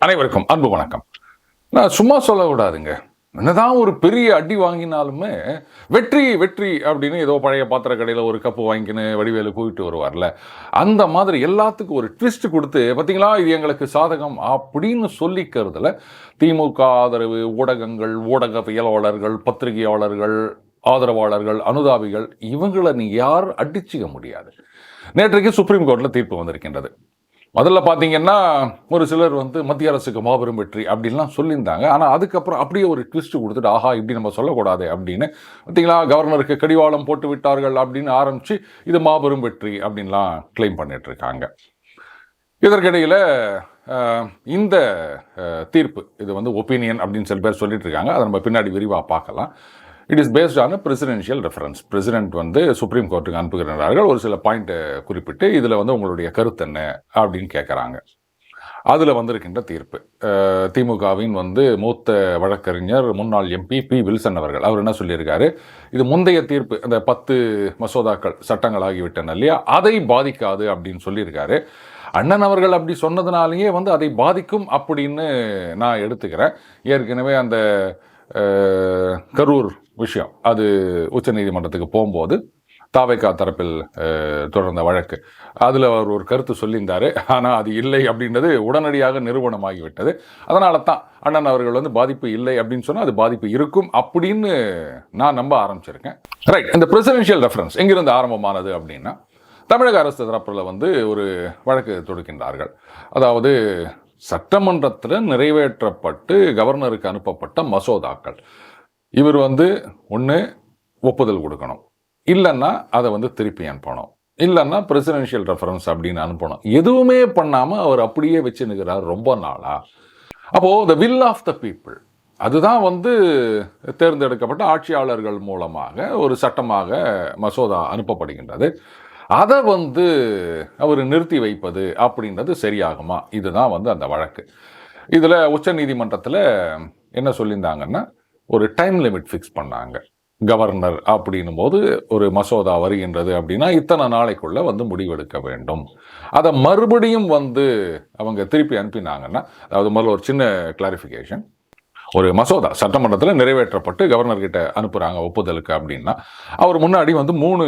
அனைவருக்கும் அன்பு வணக்கம். நான் சும்மா சொல்லக்கூடாதுங்க என்னதான் ஒரு பெரிய அடி வாங்கினாலுமே வெற்றி வெற்றி அப்படின்னு ஏதோ பழைய பாத்திர கடையில் ஒரு கப்பு வாங்கிக்கின்னு வடிவேலு கூப்பிட்டு வருவார்ல. அந்த மாதிரி எல்லாத்துக்கும் ஒரு ட்விஸ்ட் கொடுத்து பார்த்தீங்களா இது எங்களுக்கு சாதகம் அப்படின்னு சொல்லிக்கிறதுல திமுக ஆதரவு ஊடகங்கள் ஊடகவியலாளர்கள் பத்திரிகையாளர்கள் ஆதரவாளர்கள் அனுதாபிகள் இவங்களை நீ யார் அடிச்சிக்க முடியாது. நேற்றைக்கு சுப்ரீம் கோர்ட்டில் தீர்ப்பு வந்திருக்கின்றது. முதல்ல பார்த்தீங்கன்னா ஒரு சிலர் வந்து மத்திய அரசுக்கு மாபெரும் வெற்றி அப்படின்லாம் சொல்லியிருந்தாங்க. ஆனால் அதுக்கப்புறம் அப்படியே ஒரு ட்விஸ்ட் கொடுத்துட்டு ஆஹா இப்படி நம்ம சொல்லக்கூடாது அப்படின்னு. பார்த்தீங்களா கவர்னருக்கு கடிவாளம் போட்டு விட்டார்கள் அப்படின்னு ஆரம்பித்து இது மாபெரும் வெற்றி அப்படின்லாம் கிளைம் பண்ணிட்டு இருக்காங்க. இதற்கிடையில் இந்த தீர்ப்பு இது வந்து ஒப்பீனியன் அப்படின்னு சில பேர் சொல்லிட்டு இருக்காங்க. அதை நம்ம பின்னாடி விரிவாக பார்க்கலாம். It is based on presidential reference president வந்து சுப்ரீம் கோர்ட்டுக்கு அனுப்புகிறார்கள். ஒரு சில பாயிண்ட்டை குறிப்பிட்டு இதில் வந்து உங்களுடைய கருத்து என்ன அப்படின்னு கேட்குறாங்க அதில் வந்திருக்கின்ற தீர்ப்பு. திமுகவின் வந்து மூத்த வழக்கறிஞர் முன்னாள் எம்பி பி வில்சன் அவர்கள். அவர் என்ன சொல்லியிருக்காரு? இது முந்தைய தீர்ப்பு. அந்த பத்து மசோதாக்கள் சட்டங்கள் ஆகிவிட்டன இல்லையா? அதை பாதிக்காது அப்படின்னு சொல்லியிருக்காரு. அண்ணன் அவர்கள் அப்படி சொன்னதுனாலேயே வந்து அதை பாதிக்கும் அப்படின்னு நான் எடுத்துக்கிறேன். ஏற்கனவே அந்த கரூர் விஷயம். அது உச்சநீதிமன்றத்துக்கு போகும்போது தாவைக்கா தரப்பில் தொடர்ந்த வழக்கு. அதில் அவர் ஒரு கருத்து சொல்லியிருந்தார். ஆனால் அது இல்லை அப்படின்றது உடனடியாக நிறுவனமாகிவிட்டது அதனால தான் அண்ணன் அவர்கள் வந்து பாதிப்பு இல்லை அப்படின்னு சொன்னால் அது பாதிப்பு இருக்கும் அப்படின்னு நான் நம்ப ஆரம்பிச்சிருக்கேன். ரைட் இந்த பிரசிடென்ஷியல் ரெஃபரன்ஸ் எங்கிருந்து ஆரம்பமானது அப்படின்னா தமிழக அரசு தரப்பில் வந்து ஒரு வழக்கு தொடுக்கின்றார்கள். அதாவது சட்டமன்றத்தில் நிறைவேற்றப்பட்டு கவர்னருக்கு அனுப்பப்பட்ட மசோதாக்கள். இவர் வந்து ஒன்று ஒப்புதல் கொடுக்கணும். இல்லைன்னா அதை வந்து திருப்பி அனுப்பணும். இல்லைன்னா பிரசிடென்ஷியல் ரெஃபரன்ஸ் அப்படின்னு அனுப்பணும். எதுவுமே பண்ணாமல் அவர் அப்படியே வச்சுன்னுக்கிறார் ரொம்ப நாளாக அப்போது the will of the people அதுதான் வந்து தேர்ந்தெடுக்கப்பட்ட ஆட்சியாளர்கள் மூலமாக ஒரு சட்டமாக மசோதா அனுப்பப்படுகின்றது. அதை வந்து அவர் நிறுத்தி வைப்பது அப்படின்றது சரியாகுமா? இதுதான் வந்து அந்த வழக்கு. இதில் உச்சநீதிமன்றத்தில் என்ன சொல்லியிருந்தாங்கன்னா ஒரு டைம் லிமிட் ஃபிக்ஸ் பண்ணாங்க. கவர்னர் அப்படின்னும் போது ஒரு மசோதா வருகின்றது அப்படின்னா இத்தனை நாளைக்குள்ள வந்து முடிவெடுக்க வேண்டும். அதை மறுபடியும் வந்து அவங்க திருப்பி அனுப்பினாங்கன்னா அதாவது முதல்ல ஒரு சின்ன கிளாரிஃபிகேஷன் ஒரு மசோதா சட்டமன்றத்தில் நிறைவேற்றப்பட்டு கவர்னர்கிட்ட அனுப்புகிறாங்க ஒப்புதலுக்கு அப்படின்னா அவர் முன்னாடி வந்து மூணு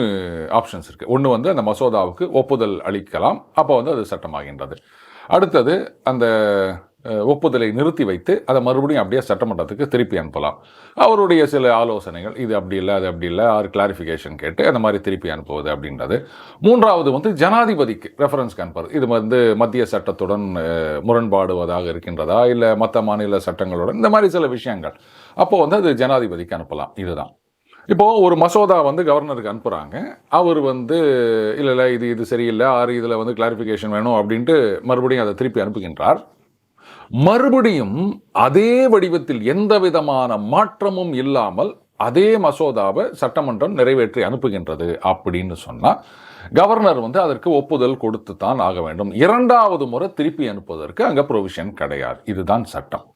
ஆப்ஷன்ஸ் இருக்குது ஒன்று வந்து அந்த மசோதாவுக்கு ஒப்புதல் அளிக்கலாம். அப்போ வந்து அது சட்டமாகின்றது. அடுத்தது அந்த ஒப்புதலை நிறுத்தி வைத்து அதை மறுபடியும் அப்படியே சட்டமன்றத்துக்கு திருப்பி அனுப்பலாம். அவருடைய சில ஆலோசனைகள் இது அப்படி இல்லை அது அப்படி இல்லை ஆறு கிளாரிஃபிகேஷன் கேட்டு அந்த மாதிரி திருப்பி அனுப்புவது அப்படின்றது. மூன்றாவது வந்து ஜனாதிபதிக்கு ரெஃபரன்ஸ்க்கு அனுப்புறது இது வந்து மத்திய சட்டத்துடன் முரண்பாடுவதாக இருக்கின்றதா? இல்லை மற்ற மாநில சட்டங்களுடன் இந்த மாதிரி சில விஷயங்கள். அப்போது வந்து அது ஜனாதிபதிக்கு அனுப்பலாம். இதுதான். இப்போது ஒரு மசோதா வந்து கவர்னருக்கு அனுப்புகிறாங்க அவர் வந்து இல்லை இல்லை இது இது சரியில்லை. ஆறு இதில் வந்து கிளாரிஃபிகேஷன் வேணும் அப்படின்ட்டு மறுபடியும் அதை திருப்பி அனுப்புகின்றார். மறுபடியும் அதே வடிவத்தில் எந்த விதமான மாற்றமும் இல்லாமல் அதே மசோதாவை சட்டமன்றம் நிறைவேற்றி அனுப்புகின்றது அப்படின்னு சொன்னால் கவர்னர் வந்து அதற்கு ஒப்புதல் கொடுத்து தான் ஆக வேண்டும். இரண்டாவது முறை திருப்பி அனுப்புவதற்கு அங்கே ப்ரொவிஷன் கிடையாது. இதுதான் சட்டம்.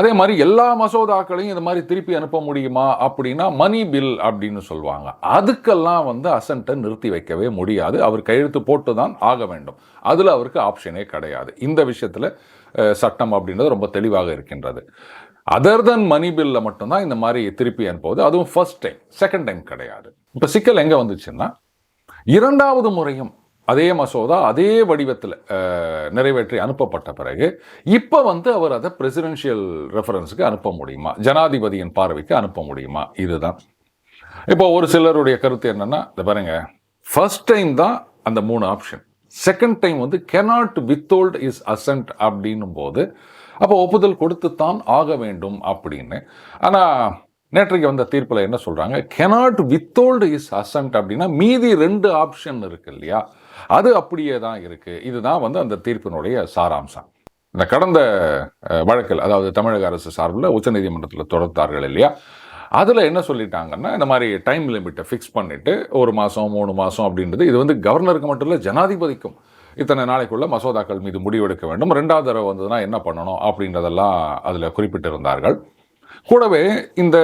அதே மாதிரி எல்லா மசோதாக்களையும் இது மாதிரி திருப்பி அனுப்ப முடியுமா அப்படின்னா மணி பில் அப்படின்னு சொல்லுவாங்க. அதுக்கெல்லாம் வந்து அசன்ட்டை நிறுத்தி வைக்கவே முடியாது. அவர் கையெழுத்து போட்டு தான் ஆக வேண்டும். அதில் அவருக்கு ஆப்ஷனே கிடையாது. இந்த விஷயத்தில் சட்டம் அப்படின்றது ரொம்ப தெளிவாக இருக்கின்றது. அதர் தன் மணி பில்ல மட்டும்தான் இந்த மாதிரி திருப்பி அனுப்புவது அதுவும் ஃபர்ஸ்ட் டைம் செகண்ட் டைம் கிடையாது. இப்போ சிக்கல் எங்கே வந்துச்சுன்னா இரண்டாவது முறையும் அதே மசோதா அதே வடிவத்தில் நிறைவேற்றி அனுப்பப்பட்ட பிறகு இப்போ வந்து அவர் அதை பிரசிடென்ஷியல் ரெஃபரன்ஸுக்கு அனுப்ப முடியுமா? ஜனாதிபதியின் பார்வைக்கு அனுப்ப முடியுமா? இதுதான். இப்போ ஒரு சிலருடைய கருத்து என்னென்னா இந்த பாருங்க ஃபர்ஸ்ட் டைம் தான் அந்த மூணு ஆப்ஷன் செகண்ட் டைம் வந்து கெனாட் வித்தோல்ட் இஸ் அசன்ட் அப்படின்னும் போது அப்போ ஒப்புதல் கொடுத்துத்தான் ஆக வேண்டும் அப்படின்னு. ஆனால் நேற்றைக்கு வந்த தீர்ப்பில் என்ன சொல்கிறாங்க கெனாட் வித்தோல்டு இஸ் அசன்ட் அப்படின்னா மீதி ரெண்டு ஆப்ஷன் இருக்கு இல்லையா? அது அப்படியே தான் இருக்குது இதுதான் வந்து அந்த தீர்ப்பினுடைய சாராம்சம். இந்த கடந்த வழக்கில் அதாவது தமிழக அரசு சார்பில் உச்சநீதிமன்றத்தில் தொடர்ந்தார்கள் இல்லையா? அதில் என்ன சொல்லிட்டாங்கன்னா இந்த மாதிரி டைம் லிமிட்டை ஃபிக்ஸ் பண்ணிவிட்டு ஒரு மாதம் மூணு மாதம் அப்படின்றது இது வந்து கவர்னருக்கு மட்டும் இல்லை ஜனாதிபதிக்கும். இத்தனை நாளைக்குள்ள மசோதாக்கள் மீது முடிவெடுக்க வேண்டும். ரெண்டாவது தடவை வந்ததுன்னா என்ன பண்ணணும் அப்படின்றதெல்லாம் அதில் குறிப்பிட்டிருந்தார்கள். கூடவே இந்த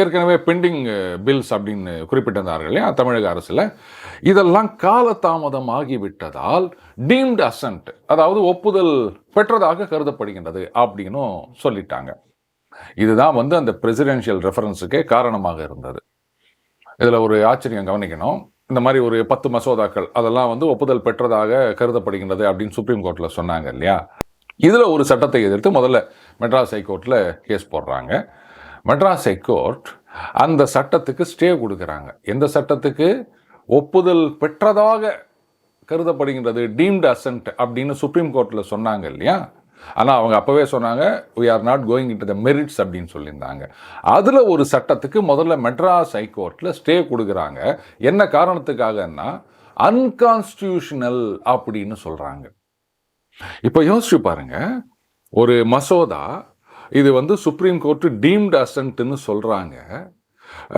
ஏற்கனவே பெண்டிங் பில்ஸ் அப்படின்னு குறிப்பிட்டிருந்தார்கள் இல்லையா தமிழக அரசில். இதெல்லாம் காலதாமதம் ஆகிவிட்டதால் டீம்டு அசன்ட் அதாவது ஒப்புதல் பெற்றதாக கருதப்படுகின்றது அப்படின்னும் சொல்லிட்டாங்க. இதுதான் வந்து அந்த பிரசிடென்ஷியல் ரெஃபரன்ஸுக்கே காரணமாக இருந்தது. இதில் ஒரு ஆச்சரியம் கவனிக்கணும். இந்த மாதிரி ஒரு பத்து மசோதாக்கள் அதெல்லாம் வந்து ஒப்புதல் பெற்றதாக கருதப்படுகின்றது அப்படின்னு சுப்ரீம் கோர்ட்டில் சொன்னாங்க இல்லையா? இதில் ஒரு சட்டத்தை எதிர்த்து முதல்ல மெட்ராஸ் ஹைகோர்ட்டில் கேஸ் போடுறாங்க. மெட்ராஸ் ஹைகோர்ட் அந்த சட்டத்துக்கு ஸ்டே கொடுக்குறாங்க. எந்த சட்டத்துக்கு? ஒப்புதல் பெற்றதாக கருதப்படுகின்றது டீம்டு அசன்ட் அப்படின்னு சுப்ரீம் கோர்ட்டில் சொன்னாங்க இல்லையா? ஆனால் அவங்க அப்போவே சொன்னாங்க we are not going into the merits அப்படின்னு சொல்லியிருந்தாங்க. அதில் ஒரு சட்டத்துக்கு முதல்ல மெட்ராஸ் ஹைகோர்ட்டில் ஸ்டே கொடுக்குறாங்க. என்ன காரணத்துக்காகன்னா அன்கான்ஸ்டியூஷனல் அப்படின்னு சொல்கிறாங்க இப்போ யோசிச்சு பாருங்க ஒரு மசோதா இது வந்து சுப்ரீம் கோர்ட்டு டீம்டு அசன்ட்னு சொல்கிறாங்க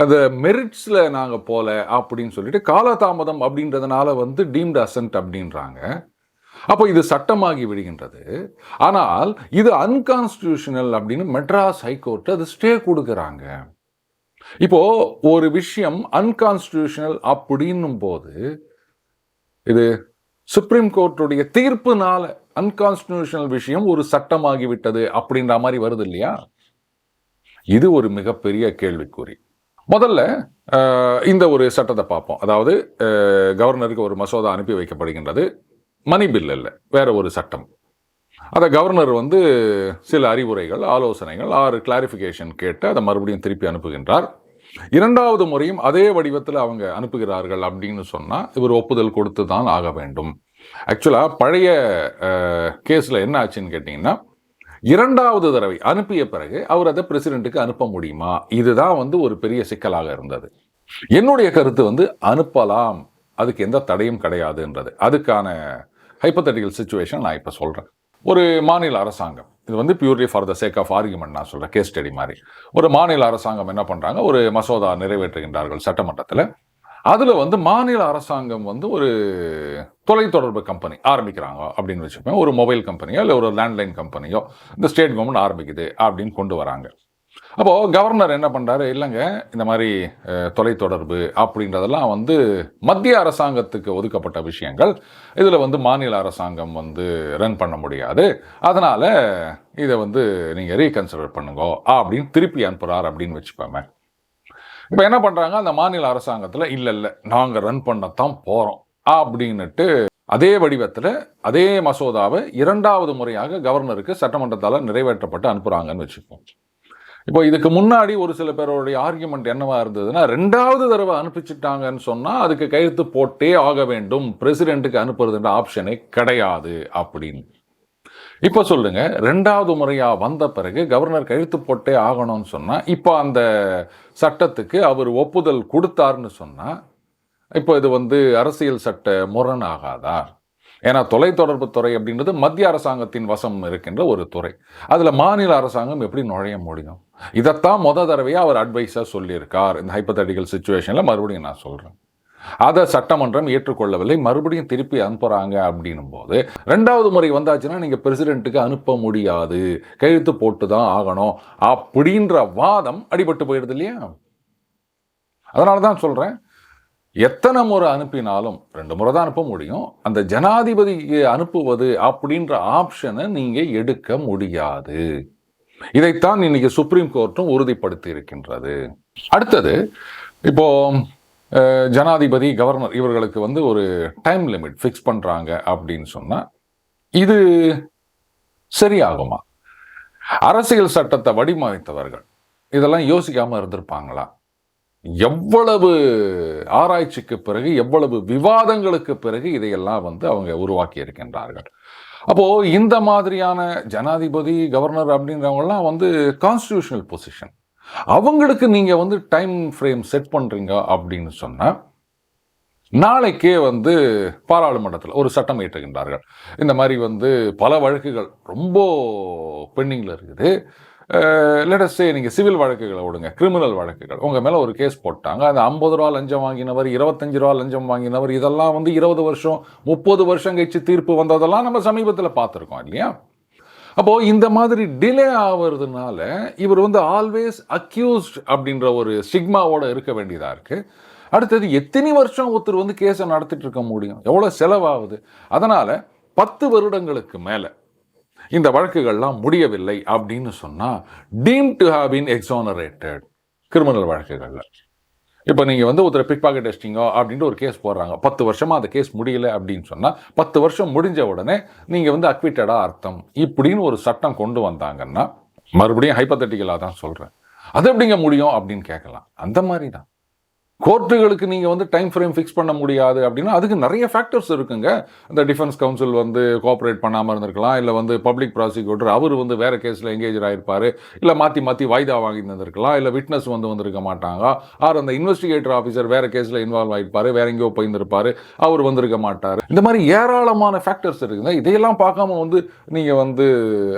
அந்த மெரிட்ஸில் நாங்கள் போல அப்படின்னு சொல்லிட்டு காலதாமதம் அப்படின்றதுனால வந்து டீம்டு அசன்ட் அப்படின்றாங்க. அப்போ இது சட்டமாகி விடுகின்றது. ஆனால் இது அன்கான்ஸ்டியூஷனல் அப்படின்னு மெட்ராஸ் ஹைகோர்ட் அது ஸ்டே கொடுக்குறாங்க. இப்போ ஒரு விஷயம் அன்கான்ஸ்டியூஷனல் அப்படின்னும் போது இது சுப்ரீம் கோர்ட்டுடைய தீர்ப்புனால அன்கான்ஸ்டியூஷனல் விஷயம் ஒரு சட்டமாகி விட்டது அப்படின்ற மாதிரி வருது இல்லையா? இது ஒரு மிகப்பெரிய கேள்விக்குறி. முதல்ல இந்த ஒரு சட்டத்தை பார்ப்போம். அதாவது கவர்னருக்கு ஒரு மசோதா அனுப்பி வைக்கப்படுகின்றது. மணி பில் இல்லை. வேற ஒரு சட்டம். அதை கவர்னர் வந்து சில அறிவுரைகள் ஆலோசனைகள் ஆறு கிளாரிஃபிகேஷன் கேட்டு அதை மறுபடியும் திருப்பி அனுப்புகின்றார். இரண்டாவது முறையும் அதே வடிவத்தில் அவங்க அனுப்புகிறார்கள் அப்படின்னு சொன்னால் இவர் ஒப்புதல் கொடுத்து தான் ஆக வேண்டும். ஆக்சுவலாக பழைய கேஸில் என்ன ஆச்சுன்னு கேட்டிங்கன்னா இரண்டாவது தடவை அனுப்பிய பிறகு அவர் அதை பிரசிடெண்ட்டுக்கு அனுப்ப முடியுமா? இதுதான் வந்து ஒரு பெரிய சிக்கலாக இருந்தது. என்னுடைய கருத்து வந்து அனுப்பலாம். அதுக்கு எந்த தடையும் கிடையாதுன்றது. அதுக்கான ஹைப்பத்தட்டிக்கல் சுச்சுவேஷன் நான் இப்போ சொல்கிறேன் ஒரு மாநில அரசாங்கம் இது வந்து purely for the sake of argument நான் சொல்கிறேன் கேஸ் ஸ்டடி மாதிரி. ஒரு மாநில அரசாங்கம் என்ன பண்ணுறாங்க ஒரு மசோதா நிறைவேற்றுகின்றார்கள் சட்டமன்றத்தில். அதில் வந்து மாநில அரசாங்கம் வந்து ஒரு தொலைத்தொடர்பு கம்பெனி ஆரம்பிக்கிறாங்க அப்படின்னு வச்சுப்பேன் ஒரு மொபைல் கம்பெனியோ இல்லை ஒரு லேண்ட்லைன் கம்பெனியோ இந்த ஸ்டேட் கவர்மெண்ட் ஆரம்பிக்குது அப்படின்னு கொண்டு வராங்க. அப்போது கவர்னர் என்ன பண்ணுறாரு இல்லைங்க இந்த மாதிரி தொலைத்தொடர்பு அப்படின்றதெல்லாம் வந்து மத்திய அரசாங்கத்துக்கு ஒதுக்கப்பட்ட விஷயங்கள். இதில் வந்து மாநில அரசாங்கம் வந்து ரன் பண்ண முடியாது. அதனால் இதை வந்து நீங்கள் ரீகன்சிடர் பண்ணுங்க அப்படின்னு திருப்பி அனுப்புகிறார் அப்படின்னு வச்சுப்போமே இப்போ என்ன பண்ணுறாங்க அந்த மாநில அரசாங்கத்தில் இல்லை இல்லை நாங்கள் ரன் பண்ணத்தான் போகிறோம் அப்படின்னுட்டு அதே வடிவத்தில் அதே மசோதாவை இரண்டாவது முறையாக கவர்னருக்கு சட்டமன்றத்தால் நிறைவேற்றப்பட்டு அனுப்புகிறாங்கன்னு வச்சுப்போம் இப்போ இதுக்கு முன்னாடி ஒரு சில பேருடைய ஆர்கியுமெண்ட் என்னவா இருந்ததுன்னா ரெண்டாவது தடவை அனுப்பிச்சிட்டாங்கன்னு சொன்னால் அதுக்கு கையெழுத்து போட்டே ஆக வேண்டும். பிரசிடென்ட்டுக்கு அனுப்புறதுன்ற ஆப்ஷனே கிடையாது அப்படின்னு. இப்போ சொல்லுங்க ரெண்டாவது முறையாக வந்த பிறகு கவர்னர் கையெழுத்து போட்டே ஆகணும்னு சொன்னால் இப்போ அந்த சட்டத்துக்கு அவர் ஒப்புதல் கொடுத்தாருன்னு சொன்னால் இப்போ இது வந்து அரசியல் சட்ட முரண் ஆகாதா ஏன்னா தொலைத்தொடர்பு துறை அப்படின்றது மத்திய அரசாங்கத்தின் வசம் இருக்கின்ற ஒரு துறை. அதில் மாநில அரசாங்கம் எப்படி நுழைய முடியும்? இதைத்தான் முத தடவையாக அவர் அட்வைஸாக சொல்லியிருக்கார். இந்த ஹைப்பத்தட்டிக்கல் சுச்சுவேஷனில் மறுபடியும் நான் சொல்கிறேன் அதை சட்டமன்றம் ஏற்றுக்கொள்ளவில்லை. மறுபடியும் திருப்பி அனுப்புகிறாங்க அப்படின்னும் போது ரெண்டாவது முறை வந்தாச்சுன்னா நீங்கள் பிரசிடென்ட்டுக்கு அனுப்ப முடியாது. கையெழுத்து போட்டு தான் ஆகணும். அப்படின்ற வாதம் அடிபட்டு போயிடுது இல்லையா? அதனால தான் சொல்கிறேன் எத்தனை முறை அனுப்பினாலும் ரெண்டு முறை தான் அனுப்ப முடியும். அந்த ஜனாதிபதிக்கு அனுப்புவது அப்படின்ற ஆப்ஷனை நீங்கள் எடுக்க முடியாது. இதைத்தான் இன்னைக்கு சுப்ரீம் கோர்ட்டும் உறுதிப்படுத்தி இருக்கின்றது. அடுத்தது இப்போ ஜனாதிபதி கவர்னர் இவர்களுக்கு வந்து ஒரு டைம் லிமிட் ஃபிக்ஸ் பண்ணுறாங்க அப்படின்னு சொன்னால் இது சரியாகுமா? அரசியல் சட்டத்தை வடிவமைத்தவர்கள் இதெல்லாம் யோசிக்காமல் இருந்திருப்பாங்களா? எவ்வளவு ஆராய்ச்சிக்கு பிறகு எவ்வளவு விவாதங்களுக்கு பிறகு இதையெல்லாம் வந்து அவங்க உருவாக்கி இருக்கின்றார்கள். அப்போ இந்த மாதிரியான ஜனாதிபதி கவர்னர் அப்படின்றவங்கலாம் வந்து கான்ஸ்டியூஷனல் பொசிஷன் அவங்களுக்கு நீங்க வந்து டைம் ஃப்ரேம் செட் பண்றீங்க அப்படின்னு சொன்னால் நாளைக்கே வந்து பாராளுமன்றத்தில் ஒரு சட்டம் இயற்றுகின்றார்கள். இந்த மாதிரி வந்து பல வழக்குகள் ரொம்ப பெண்டிங்கில் இருக்குது. லெட்டஸ்டே நீங்கள் சிவில் வழக்குகளை விடுங்க கிரிமினல் வழக்குகள். உங்கள் மேலே ஒரு கேஸ் போட்டாங்க அந்த ஐம்பது ரூபா லஞ்சம் வாங்கினவர் இருபத்தஞ்சு ரூபா லஞ்சம் வாங்கினவர் இதெல்லாம் வந்து இருபது வருஷம் முப்பது வருஷம் கழிச்சு தீர்ப்பு வந்ததெல்லாம் நம்ம சமீபத்தில் பார்த்துருக்கோம் இல்லையா? அப்போது இந்த மாதிரி டிலே ஆகிறதுனால இவர் வந்து ஆல்வேஸ் அக்யூஸ்ட் அப்படின்ற ஒரு ஸ்டிக்மாவோடு இருக்க வேண்டியதாக இருக்குது அடுத்தது எத்தனை வருஷம் ஒருத்தர் வந்து கேஸை நடத்திட்டு இருக்க முடியும்? எவ்வளோ செலவாகுது? அதனால் பத்து வருடங்களுக்கு மேலே இந்த வழக்குகள்லாம் முடியவில்லை அப்படின்னு சொன்னால் deemed to have been exonerated criminal வழக்குகளில். இப்போ நீங்கள் வந்து ஒருத்தர் பிக் பாக்கெட் டெஸ்டிங்கோ அப்படின்ட்டு ஒரு கேஸ் போடுறாங்க. பத்து வருஷமாக அந்த கேஸ் முடியல அப்படின்னு சொன்னால் பத்து வருஷம் முடிஞ்ச உடனே நீங்கள் வந்து அக்விட்டடாக அர்த்தம் இப்படின்னு ஒரு சட்டம் கொண்டு வந்தாங்கன்னா மறுபடியும் ஹைப்பத்தட்டிக்கலாக தான் சொல்கிறேன் அது எப்படிங்க முடியும் அப்படின்னு கேட்கலாம் அந்த மாதிரி தான் கோர்ட்டுகளுக்கு நீங்கள் வந்து டைம் ஃப்ரேம் ஃபிக்ஸ் பண்ண முடியாது அப்படின்னா அதுக்கு நிறைய ஃபேக்டர்ஸ் இருக்குங்க. இந்த டிஃபென்ஸ் கவுன்சில் வந்து கோஆப்ரேட் பண்ணாமல் இருந்திருக்கலாம். இல்லை வந்து பப்ளிக் ப்ராசிக்யூட்டர் அவர் வந்து வேறு கேஸில் எங்கேஜ் ஆகிருப்பார் இல்லை மாற்றி மாற்றி வாய்தா வாங்கி இருந்திருக்கலாம் இல்லை விட்னஸ் வந்து வந்திருக்க மாட்டாங்க. ஆர் அந்த இன்வெஸ்டிகேட்டர் ஆஃபீஸர் வேறு கேஸில் இன்வால்வ் ஆகிருப்பார் வேற எங்கேயோ போயிருந்திருப்பார். அவர் வந்திருக்க மாட்டார். இந்த மாதிரி ஏராளமான ஃபேக்டர்ஸ் இருக்குங்க. இதையெல்லாம் பார்க்காம வந்து நீங்கள் வந்து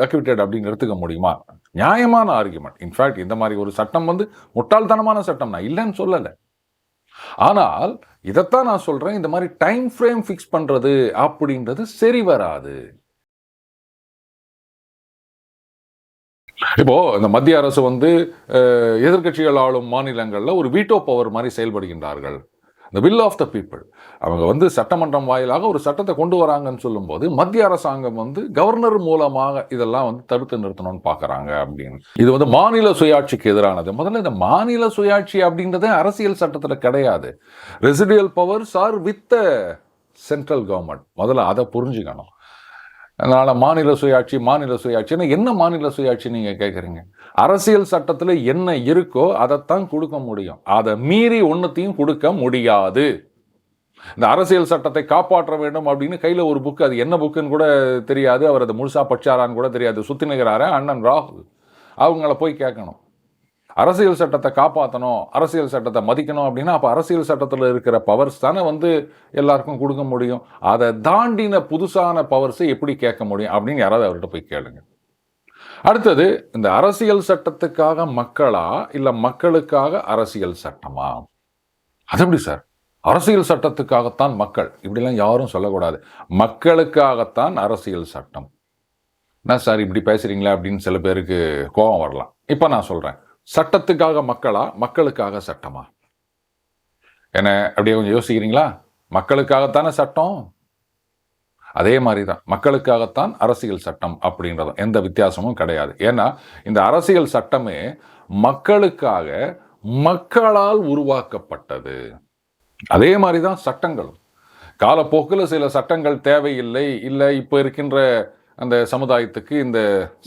அக்விட்டட் அப்படின்னு எடுத்துக்க முடியுமா? நியாயமான ஆர்குமெண்ட் இன்ஃபேக்ட் இந்த மாதிரி ஒரு சட்டம் வந்து முட்டாள்தனமான சட்டம் நான் இல்லைன்னு சொல்லலை. ஆனால் இதைத்தான் நான் சொல்றேன் இந்த மாதிரி டைம் ஃப்ரேம் ஃபிக்ஸ் பண்றது அப்படின்றது சரி வராது. இப்போ இந்த மத்திய அரசு வந்து எதிர்கட்சிகள் எதிர்க்கட்சிகள் ஆளும் மாநிலங்களில் ஒரு வீட்டோ பவர் மாதிரி செயல்படுகின்றார்கள். இந்த வில் ஆஃப் த பீப்புள் அவங்க வந்து சட்டமன்றம் வாயிலாக ஒரு சட்டத்தை கொண்டு வராங்கன்னு சொல்லும்போது மத்திய அரசாங்கம் வந்து கவர்னர் மூலமாக இதெல்லாம் வந்து தடுத்து நிறுத்தணும்னு பார்க்குறாங்க அப்படின்னு. இது வந்து மாநில சுயாட்சிக்கு எதிரானது. முதல்ல இந்த மாநில சுயாட்சி அப்படின்றதே அரசியல் சட்டத்தில் கிடையாது. Residual powers are with central government முதல்ல அதை புரிஞ்சுக்கணும். அதனால் மாநில சுயாட்சி மாநில சுயாட்சின்னா என்ன மாநில சுயாட்சி நீங்கள் கேட்குறீங்க அரசியல் சட்டத்தில் என்ன இருக்கோ அதைத்தான் கொடுக்க முடியும். அதை மீறி ஒன்றுத்தையும் கொடுக்க முடியாது. இந்த அரசியல் சட்டத்தை காப்பாற்ற வேண்டும் அப்படின்னு கையில் ஒரு புக்கு அது என்ன புக்குன்னு கூட தெரியாது. அவர் அதை முழுசா பச்சாரான்னு கூட தெரியாது. சுற்றி நிற்கிறாரு அண்ணன் ராகுல். அவங்கள போய் கேட்கணும். அரசியல் சட்டத்தை காப்பாற்றணும் அரசியல் சட்டத்தை மதிக்கணும் அப்படின்னா அப்போ அரசியல் சட்டத்தில் இருக்கிற பவர்ஸ் தானே வந்து எல்லாருக்கும் கொடுக்க முடியும். அதை தாண்டின புதுசான பவர்ஸை எப்படி கேட்க முடியும் அப்படின்னு யாராவது அவர்கிட்ட போய் கேளுங்க. அடுத்தது இந்த அரசியல் சட்டத்துக்காக மக்களா இல்லை மக்களுக்காக அரசியல் சட்டமா? அது எப்படி சார்? அரசியல் சட்டத்துக்காகத்தான் மக்கள். இப்படிலாம் யாரும் சொல்லக்கூடாது. மக்களுக்காகத்தான் அரசியல் சட்டம். என்ன சார் இப்படி பேசுகிறீங்களா அப்படின்னு சில பேருக்கு கோபம் வரலாம். இப்போ நான் சொல்கிறேன் சட்டத்துக்காக மக்களா? மக்களுக்காக சட்டமா? என்ன அப்படியே கொஞ்சம் யோசிக்கிறீங்களா? மக்களுக்காகத்தானே சட்டம்? அதே மாதிரி தான் மக்களுக்காகத்தான் அரசியல் சட்டம் அப்படின்றது. எந்த வித்தியாசமும் கிடையாது. ஏன்னா இந்த அரசியல் சட்டமே மக்களுக்காக மக்களால் உருவாக்கப்பட்டது. அதே மாதிரி தான் சட்டங்களும். காலப்போக்கில் சில சட்டங்கள் தேவையில்லை இல்லை இப்போ இருக்கின்ற அந்த சமுதாயத்துக்கு இந்த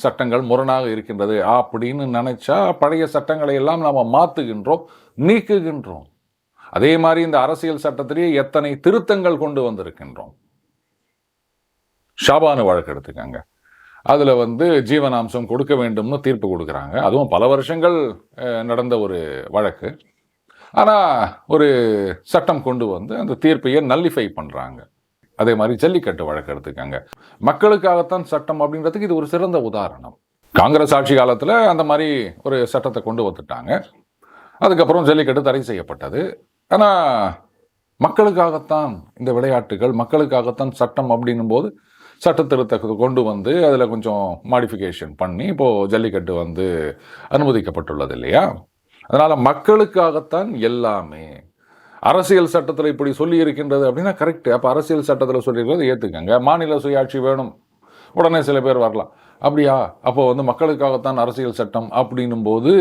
சட்டங்கள் முரணாக இருக்கின்றது அப்படின்னு நினைச்சா பழைய சட்டங்களை எல்லாம் நாம் மாற்றுகின்றோம் நீக்குகின்றோம். அதே மாதிரி இந்த அரசியல் சட்டத்திலேயே எத்தனை திருத்தங்கள் கொண்டு வந்திருக்கின்றோம். ஷாபானு வழக்கு எடுத்துக்கங்க. அதில் வந்து ஜீவனாம்சம் கொடுக்க வேண்டும்னு தீர்ப்பு கொடுக்குறாங்க. அதுவும் பல வருஷங்கள் நடந்த ஒரு வழக்கு. ஆனால் ஒரு சட்டம் கொண்டு வந்து அந்த தீர்ப்பையை நல்லிஃபை பண்ணுறாங்க அதே மாதிரி ஜல்லிக்கட்டு வழக்கு எடுத்துக்கங்க மக்களுக்காகத்தான் சட்டம் அப்படின்றதுக்கு இது ஒரு சிறந்த உதாரணம். காங்கிரஸ் ஆட்சி காலத்தில் அந்த மாதிரி ஒரு சட்டத்தை கொண்டு வந்துட்டாங்க. அதுக்கப்புறம் ஜல்லிக்கட்டு தடை செய்யப்பட்டது. ஆனால் மக்களுக்காகத்தான் இந்த விளையாட்டுகள் மக்களுக்காகத்தான் சட்டம் அப்படின்னும் போது சட்ட கொண்டு வந்து அதில் கொஞ்சம் மாடிஃபிகேஷன் பண்ணி இப்போது ஜல்லிக்கட்டு வந்து அனுமதிக்கப்பட்டுள்ளது இல்லையா? அதனால் மக்களுக்காகத்தான் எல்லாமே அரசியல் சட்டத்தில் இப்படி சொல்லி இருக்கின்றது அப்படின்னா கரெக்டு அப்போ அரசியல் சட்டத்தில் சொல்லியிருக்கிறது ஏற்றுக்கங்க மாநில சுயாட்சி வேணும். உடனே சில பேர் வரலாம். அப்படியா? அப்போ வந்து மக்களுக்காகத்தான் அரசியல் சட்டம் அப்படின்னும் போது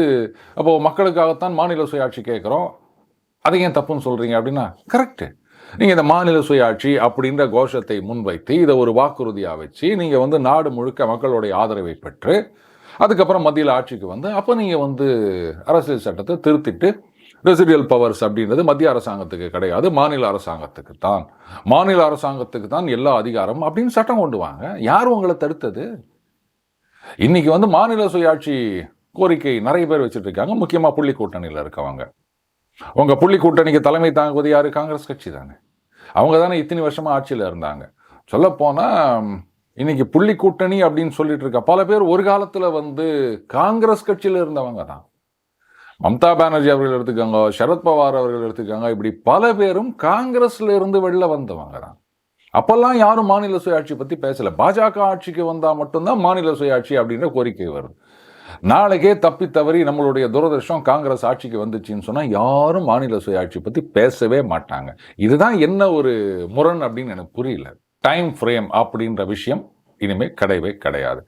அப்போது மக்களுக்காகத்தான் மாநில சுயாட்சி கேட்குறோம். அதை ஏன் தப்புன்னு சொல்கிறீங்க அப்படின்னா கரெக்டு நீங்கள் இந்த மாநில சுயாட்சி அப்படின்ற கோஷத்தை முன்வைத்து இதை ஒரு வாக்குறுதியாக வச்சு நீங்கள் வந்து நாடு முழுக்க மக்களுடைய ஆதரவை பெற்று அதுக்கப்புறம் மத்தியில் ஆட்சிக்கு வந்து அப்போ நீங்கள் வந்து அரசியல் சட்டத்தை திருத்திட்டு ரெசிடியல் பவர்ஸ் அப்படின்றது மத்திய அரசாங்கத்துக்கு கிடையாது மாநில அரசாங்கத்துக்கு தான். மாநில அரசாங்கத்துக்கு தான் எல்லா அதிகாரம் அப்படின்னு சட்டம் கொண்டு வாங்க. யார் உங்களை தடுத்தது? இன்னைக்கு வந்து மாநில சுயாட்சி கோரிக்கை நிறைய பேர் வச்சுட்டு இருக்காங்க முக்கியமாக புள்ளி கூட்டணியில் இருக்கவங்க. உங்கள் புள்ளி கூட்டணிக்கு தலைமை தாங்குவது யாரு? காங்கிரஸ் கட்சி தானே. அவங்க தானே இத்தனை வருஷமாக ஆட்சியில் இருந்தாங்க. சொல்லப்போனால் இன்னைக்கு புள்ளி கூட்டணி அப்படின்னு சொல்லிட்டு இருக்க பல பேர் ஒரு காலத்தில் வந்து காங்கிரஸ் கட்சியில் இருந்தவங்க தான். மம்தா பானர்ஜி அவர்கள் எடுத்துக்கோங்க சரத்பவார் அவர்கள் எடுத்துக்கோங்க இப்படி பல பேரும் காங்கிரஸ்ல இருந்து வெளில வந்தவங்க தான். அப்பெல்லாம் யாரும் மாநில சுயாட்சி பற்றி பேசல. பாஜக ஆட்சிக்கு வந்தால் மட்டும்தான் மாநில சுயாட்சி அப்படின்ற கோரிக்கை வருது. நாளைக்கே தப்பி தவறி நம்மளுடைய துரதிருஷ்டம் காங்கிரஸ் ஆட்சிக்கு வந்துச்சுன்னு சொன்னால் யாரும் மாநில சுயாட்சி பற்றி பேசவே மாட்டாங்க. இதுதான் என்ன ஒரு முரண் அப்படின்னு எனக்கு புரியல. டைம் ஃப்ரேம் அப்படின்ற விஷயம் இனிமேல் கிடையவே கிடையாது.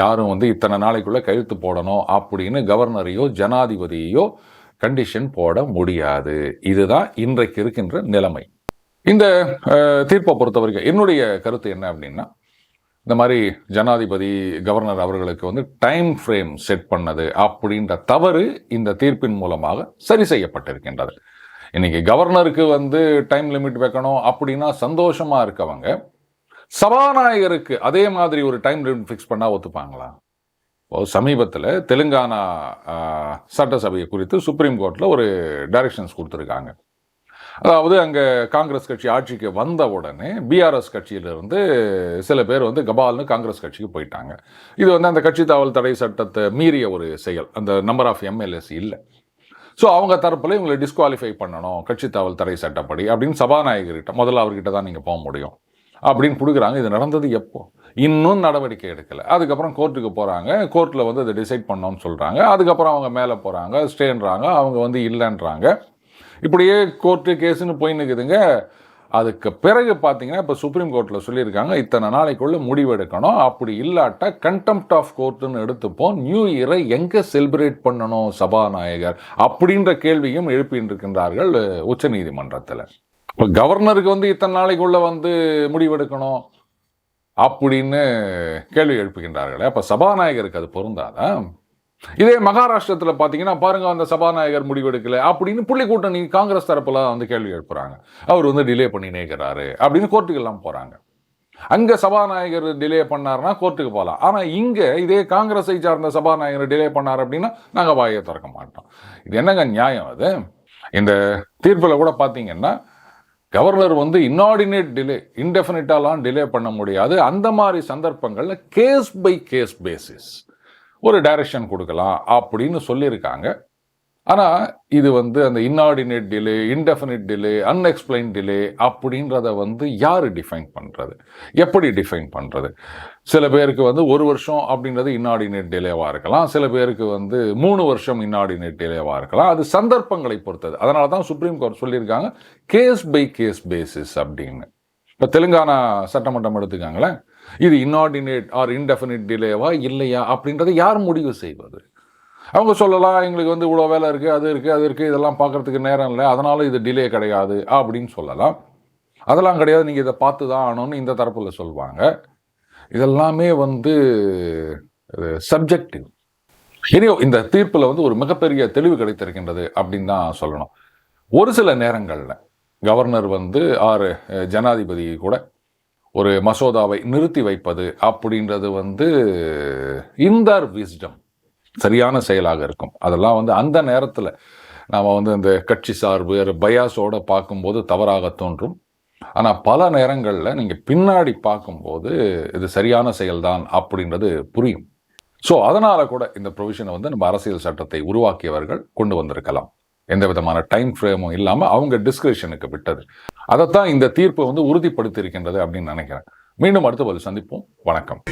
யாரும் வந்து இத்தனை நாளைக்குள்ளே கையெழுத்து போடணும் அப்படின்னு கவர்னரையோ ஜனாதிபதியையோ கண்டிஷன் போட முடியாது. இதுதான் இன்றைக்கு இருக்கின்ற நிலைமை. இந்த தீர்ப்பை பொறுத்த வரைக்கும் என்னுடைய கருத்து என்ன அப்படின்னா இந்த மாதிரி ஜனாதிபதி கவர்னர் அவர்களுக்கு வந்து டைம் ஃப்ரேம் செட் பண்ணது அப்படின்ற தவறு இந்த தீர்ப்பின் மூலமாக சரி செய்யப்பட்டிருக்கின்றது. இன்னைக்கு கவர்னருக்கு வந்து டைம் லிமிட் வைக்கணும் அப்படின்னா சந்தோஷமாக இருக்கவங்க சபாநாயகருக்கு அதே மாதிரி ஒரு டைம் லிமிட் ஃபிக்ஸ் பண்ணால் ஒத்துப்பாங்களா? இப்போ சமீபத்தில் தெலுங்கானா சட்டசபையை குறித்து சுப்ரீம் கோர்ட்டில் ஒரு டைரக்ஷன்ஸ் கொடுத்துருக்காங்க. அதாவது அங்கே காங்கிரஸ் கட்சி ஆட்சிக்கு வந்த உடனே பிஆர்எஸ் கட்சியிலிருந்து சில பேர் வந்து கபால்னு காங்கிரஸ் கட்சிக்கு போயிட்டாங்க. இது வந்து அந்த கட்சி தாவல் தடை சட்டத்தை மீறிய ஒரு செயல். அந்த நம்பர் ஆஃப் எம்எல்ஏஸ் இல்லை. ஸோ அவங்க தரப்பில் இவங்களை டிஸ்குவாலிஃபை பண்ணணும். கட்சி தாவல் தடை சட்டப்படி அப்படின்னு சபாநாயகர்கிட்ட முதல்ல அவர்கிட்ட தான் நீங்கள் போக முடியும். அப்படின்னு கொடுக்குறாங்க இது நடந்தது எப்போ? இன்னும் நடவடிக்கை எடுக்கலை. அதுக்கப்புறம் கோர்ட்டுக்கு போகிறாங்க கோர்ட்டில் வந்து அதை டிசைட் பண்ணோம்னு சொல்கிறாங்க அதுக்கப்புறம் அவங்க மேலே போகிறாங்க ஸ்டேன்றாங்க. அவங்க வந்து இல்லைன்றாங்க. இப்படியே கோர்ட்டு கேஸுன்னு போய் நிற்குதுங்க அதுக்கு பிறகு பார்த்தீங்கன்னா இப்போ சுப்ரீம் கோர்ட்டில் சொல்லியிருக்காங்க இத்தனை நாளைக்குள்ளே முடிவெடுக்கணும் அப்படி இல்லாட்டா கண்டெம்ட் ஆஃப் கோர்ட்டுன்னு எடுத்துப்போம். நியூ இயரை எங்கே செலிப்ரேட் பண்ணணும் சபாநாயகர்? அப்படின்ற கேள்வியும் எழுப்பின்னு இருக்கின்றார்கள் உச்சநீதிமன்றத்தில். இப்போ கவர்னருக்கு வந்து இத்தனை நாளைக்குள்ளே வந்து முடிவெடுக்கணும் அப்படின்னு கேள்வி எழுப்புகின்றார்களே. அப்போ சபாநாயகருக்கு அது பொருந்தாதா? இதே மகாராஷ்டிரத்தில் பார்த்தீங்கன்னா பாருங்க அந்த சபாநாயகர் முடிவெடுக்கல அப்படின்னு புள்ளி கூட்டணி காங்கிரஸ் தரப்பில் வந்து கேள்வி எழுப்புறாங்க. அவர் வந்து டிலே பண்ணி நேக்கிறாரு அப்படின்னு கோர்ட்டுக்கெல்லாம் போகிறாங்க அங்கே சபாநாயகர் டிலே பண்ணாருன்னா கோர்ட்டுக்கு போகலாம் ஆனால் இங்கே இதே காங்கிரஸை சார்ந்த சபாநாயகர் டிலே பண்ணார் அப்படின்னா நாங்கள் வாயை திறக்க மாட்டோம். இது என்னங்க நியாயம் அது? இந்த தீர்ப்பில் கூட பார்த்தீங்கன்னா கவர்னர் வந்து இன்னார்டினேட் டிலே இன்டெஃபினிட்டாலாம் டிலே பண்ண முடியாது. அந்த மாதிரி சந்தர்ப்பங்களில் கேஸ் பை கேஸ் பேசிஸ் ஒரு டைரக்ஷன் கொடுக்கலாம் அப்படின்னு சொல்லியிருக்காங்க. ஆனால் இது வந்து அந்த inordinate delay indefinite delay unexplained delay அப்படின்றத வந்து யார் டிஃபைன் பண்ணுறது எப்படி டிஃபைன் பண்ணுறது சில பேருக்கு வந்து ஒரு வருஷம் அப்படின்றது இன்னார்டினேட் டிலேவாக இருக்கலாம். சில பேருக்கு வந்து மூணு வருஷம் இன்னார்டினேட் டிலேவாக இருக்கலாம். அது சந்தர்ப்பங்களை பொறுத்தது. அதனால தான் சுப்ரீம் கோர்ட் சொல்லியிருக்காங்க கேஸ் பை கேஸ் பேசிஸ் அப்படின்னு. இப்போ தெலுங்கானா சட்டமன்றம் எடுத்துக்காங்களேன் இது இன்னார்டினேட் ஆர் இன்டெஃபினிட் டிலேவா இல்லையா அப்படின்றத யார் முடிவு செய்வது? அவங்க சொல்லலாம் எங்களுக்கு வந்து இவ்வளோ வேலை இருக்குது அது இருக்குது அது இருக்குது இதெல்லாம் பார்க்கறதுக்கு நேரம் இல்லை அதனால் இது டிலே கிடையாது அப்படின்னு சொல்லலாம். அதெல்லாம் கிடையாது நீங்கள் இதை பார்த்து தான் ஆகணும்னு இந்த தரப்பில் சொல்லுவாங்க இதெல்லாமே வந்து சப்ஜெக்டிவ் இனியோ இந்த தீர்ப்பில் வந்து ஒரு மிகப்பெரிய தெளிவு கிடைத்திருக்கின்றது அப்படின்னு தான் சொல்லணும். ஒரு சில நேரங்களில் கவர்னர் வந்து ஆறு ஜனாதிபதி கூட ஒரு மசோதாவை நிறுத்தி வைப்பது அப்படின்றது வந்து இன்தர் விஸ்டம் சரியான செயலாக இருக்கும். அதெல்லாம் வந்து அந்த நேரத்தில் நாம் வந்து இந்த கட்சி சார்பு பயாஸோட பார்க்கும்போது தவறாக தோன்றும். ஆனால் பல நேரங்களில் நீங்கள் பின்னாடி பார்க்கும்போது இது சரியான செயல்தான் அப்படின்றது புரியும். ஸோ அதனால் கூட இந்த ப்ரொவிஷனை வந்து நம்ம அரசியல் சட்டத்தை உருவாக்கியவர்கள் கொண்டு வந்திருக்கலாம். எந்த விதமான டைம் ஃப்ரேமும் இல்லாமல் அவங்க டிஸ்கிரிப்ஷனுக்கு விட்டது. அதைத்தான் இந்த தீர்ப்பு வந்து உறுதிப்படுத்தி இருக்கின்றது அப்படின்னு நினைக்கிறேன். மீண்டும் அடுத்த பதில் சந்திப்போம். வணக்கம்.